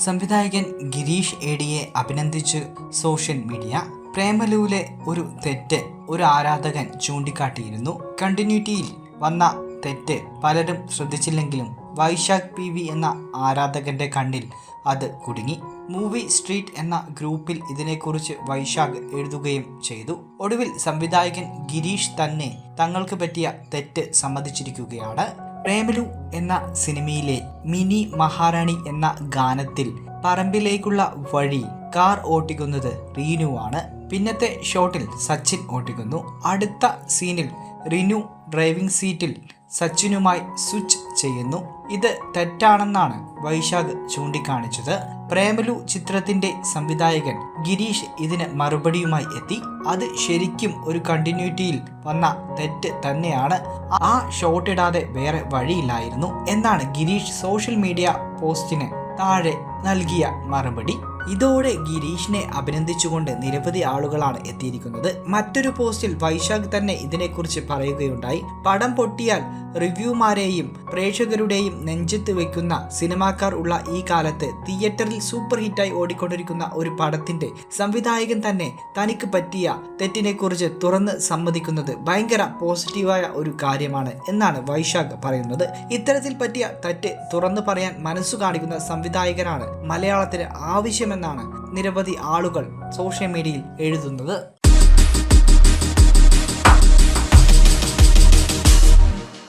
സംവിധായകൻ ഗിരീഷ് ഏടിയെ അഭിനന്ദിച്ച് സോഷ്യൽ മീഡിയ. പ്രേമലുവിലെ ഒരു തെറ്റ് ഒരു ആരാധകൻ ചൂണ്ടിക്കാട്ടിയിരുന്നു. കണ്ടിന്യൂറ്റിയിൽ വന്ന തെറ്റ് പലരും ശ്രദ്ധിച്ചില്ലെങ്കിലും വൈശാഖ് പി വി എന്ന ആരാധകന്റെ കണ്ണിൽ അത് കുടുങ്ങി. മൂവി സ്ട്രീറ്റ് എന്ന ഗ്രൂപ്പിൽ ഇതിനെക്കുറിച്ച് വൈശാഖ് എഴുതുകയും ചെയ്തു. ഒടുവിൽ സംവിധായകൻ ഗിരീഷ് തന്നെ തങ്ങൾക്ക് പറ്റിയ തെറ്റ് സമ്മതിച്ചിരിക്കുകയാണ്. പ്രേമലു എന്ന സിനിമയിലെ മിനി മഹാറാണി എന്ന ഗാനത്തിൽ പറമ്പിലേക്കുള്ള വഴി കാർ ഓട്ടിക്കുന്നത് ആണ്. പിന്നത്തെ ഷോട്ടിൽ സച്ചിൻ ഓട്ടിക്കുന്നു. അടുത്ത സീനിൽ റിനു ഡ്രൈവിംഗ് സീറ്റിൽ സച്ചിനുമായി സ്വിച്ച് ചെയ്യുന്നു. ഇത് തെറ്റാണെന്നാണ് വൈശാഖ് ചൂണ്ടിക്കാണിച്ചത്. പ്രേമലു ചിത്രത്തിന്റെ സംവിധായകൻ ഗിരീഷ് ഇതിന് മറുപടിയുമായി എത്തി. അത് ശരിക്കും ഒരു കണ്ടിന്യൂറ്റിയിൽ വന്ന തെറ്റ് തന്നെയാണ്. ആ ഷോട്ട് ഇടാതെ വേറെ വഴിയില്ലായിരുന്നു. എന്നാണ് ഗിരീഷ് സോഷ്യൽ മീഡിയ പോസ്റ്റിന് താഴെ നൽകിയ മറുപടി. ഇതോടെ ഗിരീഷിനെ അഭിനന്ദിച്ചുകൊണ്ട് നിരവധി ആളുകളാണ് എത്തിയിരിക്കുന്നത്. മറ്റൊരു പോസ്റ്റിൽ വൈശാഖ് തന്നെ ഇതിനെക്കുറിച്ച് പറയുകയുണ്ടായി. പടം പൊട്ടിയാൽ റിവ്യൂമാരെയും പ്രേക്ഷകരുടെയും നെഞ്ചത്ത് വെക്കുന്ന സിനിമാക്കാർ ഉള്ള ഈ കാലത്ത് തിയേറ്ററിൽ സൂപ്പർ ഹിറ്റായി ഓടിക്കൊണ്ടിരിക്കുന്ന ഒരു പടത്തിന്റെ സംവിധായകൻ തന്നെ തനിക്ക് പറ്റിയ തെറ്റിനെക്കുറിച്ച് തുറന്ന് സമ്മതിക്കുന്നത് ഭയങ്കര പോസിറ്റീവായ ഒരു കാര്യമാണ് എന്നാണ് വൈശാഖ് പറയുന്നത്. ഇത്തരത്തിൽ പറ്റിയ തെറ്റ് തുറന്നു പറയാൻ മനസ്സു കാണിക്കുന്ന സംവിധായകനാണ് മലയാളത്തിന് ആവശ്യമെന്നാണ് നിരവധി ആളുകൾ സോഷ്യൽ മീഡിയയിൽ എഴുതുന്നത്.